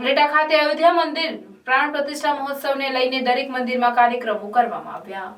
ઉપલેટા ખાતે અયોધ્યા મંદિર પ્રાણ પ્રતિષ્ઠા મહોત્સવને લઈને દરેક મંદિરમાં કાર્યક્રમો કરવામાં આવ્યા.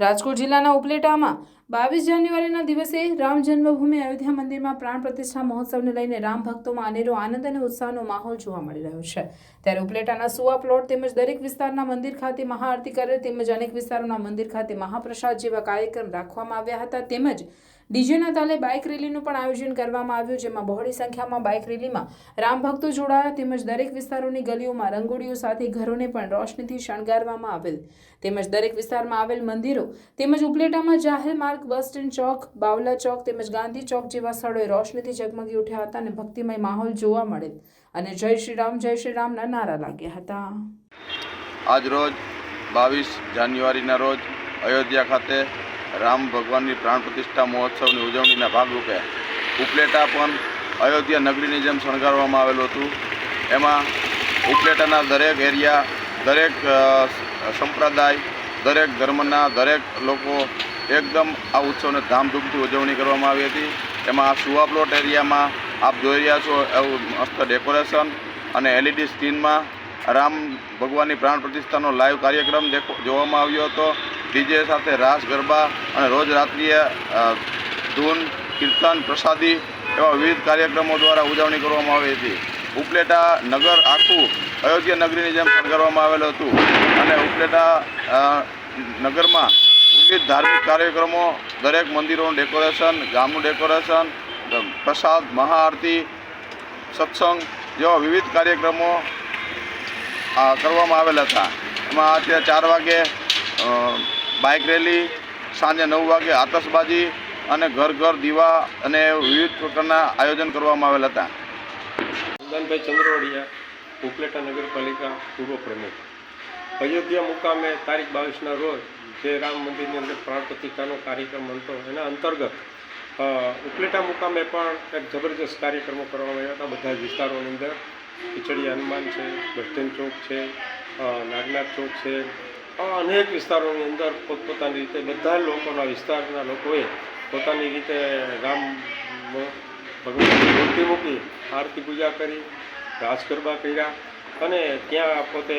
રાજકોટ જિલ્લાના ઉપલેટામાં બાવીસ જાન્યુઆરીના દિવસે રામ જન્મભૂમિ અયોધ્યા મંદિરમાં પ્રાણ પ્રતિષ્ઠા મહોત્સવને લઈને રામ ભક્તોમાં અનેરો આનંદ અને ઉત્સાહનો માહોલ જોવા મળી રહ્યો છે. ત્યારે ઉપલેટાના સુવા પ્લોટ તેમજ દરેક વિસ્તારના મંદિર ખાતે મહાઆરતી કરે તેમજ અનેક વિસ્તારોના મંદિર ખાતે મહાપ્રસાદ જેવા કાર્યક્રમ રાખવામાં આવ્યા હતા. તેમજ ડીજેના તાલે બાઇક રેલીનું પણ આયોજન કરવામાં આવ્યું, જેમાં બહોળી સંખ્યામાં બાઇક રેલીમાં રામ ભક્તો જોડાયા, તેમજ દરેક વિસ્તારોની ગલીઓમાં રંગોળીઓ સાથે ઘરોને પણ રોશનીથી શણગારવામાં આવેલ. તેમજ દરેક વિસ્તારમાં આવેલ મંદિરો તેમજ ઉપલેટામાં જાહેર માર્ગ, બસ સ્ટેન્ડ ચોક, બાવલા ચોક તેમજ ગાંધી ચોક જેવા સ્થળોએ રોશનીથી ઝગમગી ઉઠ્યા હતા અને ભક્તિમય માહોલ જોવા મળેલ. અને જય શ્રી રામ, જય શ્રી રામના નારા લાગ્યા હતા. આજ રોજ બાવીસ જાન્યુઆરીના રોજ અયોધ્યા ખાતે રામ ભગવાનની પ્રાણ પ્રતિષ્ઠા મહોત્સવની ઉજવણીના ભાગરૂપે ઉપલેટા પણ અયોધ્યા નગરીની જેમ શણગારવામાં આવેલું હતું. એમાં ઉપલેટાના દરેક એરિયા, દરેક સંપ્રદાય, દરેક ધર્મના દરેક લોકો એકદમ આ ઉત્સવને ધામધૂમથી ઉજવણી કરવામાં આવી હતી. એમાં સુવા પ્લોટ એરિયામાં આપ જોઈ રહ્યા છો એવું મસ્ત ડેકોરેશન અને એલઈડી સ્ક્રીનમાં રામ ભગવાનની પ્રાણ પ્રતિષ્ઠાનો લાઈવ કાર્યક્રમ જોવામાં આવ્યો હતો. ડીજે સાથે રાસ, ગરબા અને રોજ રાત્રિએ ધૂન, કીર્તન, પ્રસાદી એવા વિવિધ કાર્યક્રમો દ્વારા ઉજવણી કરવામાં આવી હતી. ઉપલેટા નગર આખું અયોધ્યા નગરીની જેમ શણગારવામાં આવેલું હતું અને ઉપલેટા નગરમાં વિવિધ ધાર્મિક કાર્યક્રમો, દરેક મંદિરોનું ડેકોરેશન, ગામનું ડેકોરેશન પ્રસાદ, મહાઆરતી, સત્સંગ જેવા વિવિધ કાર્યક્રમો કરવામાં આવેલા હતા. એમાં અત્યારે ચાર વાગે બાઇક રેલી, સાંજે નવ વાગે આતશબાજી અને ઘર ઘર દીવા અને વિવિધ પ્રકારના આયોજન કરવામાં આવેલ હતા. સુલતાનભાઈ ચંદ્રવડિયા, ઉપલેટા નગરપાલિકા પૂર્વ પ્રમુખ. અયોધ્યા મુકામે તારીખ બાવીસના રોજ જે રામ મંદિરની અંદર પ્રાણ પ્રતિષ્ઠાનો કાર્યક્રમ હતો એના અંતર્ગત ઉપલેટા મુકામે પણ એક જબરજસ્ત કાર્યક્રમો કરવામાં આવ્યા હતા બધા જ વિસ્તારોની અંદર. ખીચડી હનુમાન છે બસ ચોક છે નાગનાથ ચોક છે અનેક વિસ્તારોની અંદર પોતપોતાની રીતે બધા લોકોના વિસ્તારના લોકોએ પોતાની રીતે રામ ભગવાનની મૂર્તિ મૂકી આરતી પૂજા કરી રાસ ગરબા કર્યા અને ત્યાં પોતે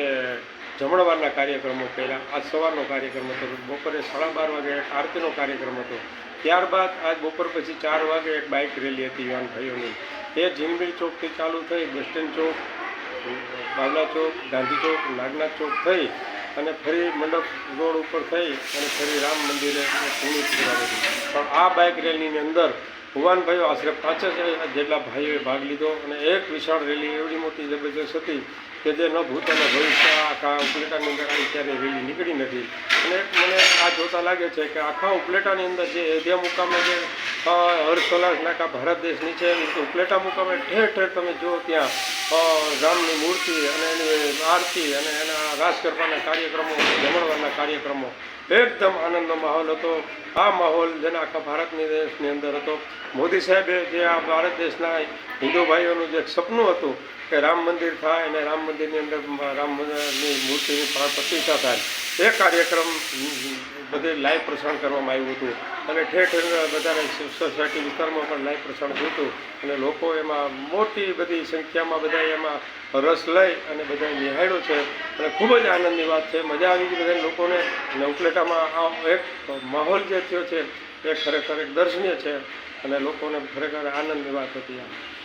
જમણવારના કાર્યક્રમો કર્યા. આજ સવારનો કાર્યક્રમ હતો, બપોરે સાડા બાર વાગે આરતીનો કાર્યક્રમ હતો. ત્યારબાદ આજ બપોર પછી ચાર વાગે એક બાઇક રેલી હતી યુવાનભાઈઓની એ જીનબીલ ચોકથી ચાલુ થઈ, બસ સ્ટેન્ડ ચોક, બાવલા ચોક, ગાંધી ચોક, નાગનાથ ચોક થઈ અને ફરી મંડપ રોડ ઉપર થઈ અને ફરી રામ મંદિરે પણ આ બાઇક રેલીની અંદર ભુવાનભાઈઓ આશરે પાંચ જેટલા ભાઈઓએ ભાગ લીધો અને એક વિશાળ રેલી એવડી મોટી જબરજસ્ત હતી કે જે ન ભૂત અને ભવિષ્ય આખા ઉપલેટાની અંદર આવી રેલી નીકળી નથી. અને મને આ જોતા લાગે છે કે આખા ઉપલેટાની અંદર જે અયોધ્યા મુકામે જે હર્ષોલ્લાસ નાકા ભારત દેશની છે ઉપલેટા મુકામે ઠેર ઠેર તમે જુઓ ત્યાં રામની મૂર્તિ અને એની આરતી અને એના રાસ ગરબાના કાર્યક્રમો, જમણવારના કાર્યક્રમો. એકદમ આનંદનો માહોલ હતો. આ માહોલ જેને આખા ભારતની દેશની અંદર હતો. મોદી સાહેબે જે આ ભારત દેશના હિન્દુ ભાઈઓનું જે સપનું હતું કે રામ મંદિર થાય અને રામ મંદિરની અંદર રામ મંદિરની મૂર્તિની પ્રતિષ્ઠા થાય. એ કાર્યક્રમ બધે લાઈવ પ્રસારણ કરવામાં આવ્યું હતું. અને ઠેર ઠેર બધાને સોસાયટી વિસ્તારમાં પણ લાઈવ પ્રસારણ થયું હતું. અને લોકો એમાં મોટી બધી સંખ્યામાં બધા એમાં રસ લઈ અને બધા નિહાળ્યો છે. અને ખૂબ જ આનંદની વાત છે. મજા આવી ગઈ બધા લોકોને. અને ઉપલેટામાં આ એક માહોલ જે થયો છે, એ ખરેખર એક દર્શનીય છે. અને લોકોને ખરેખર આનંદની વાત હતી આ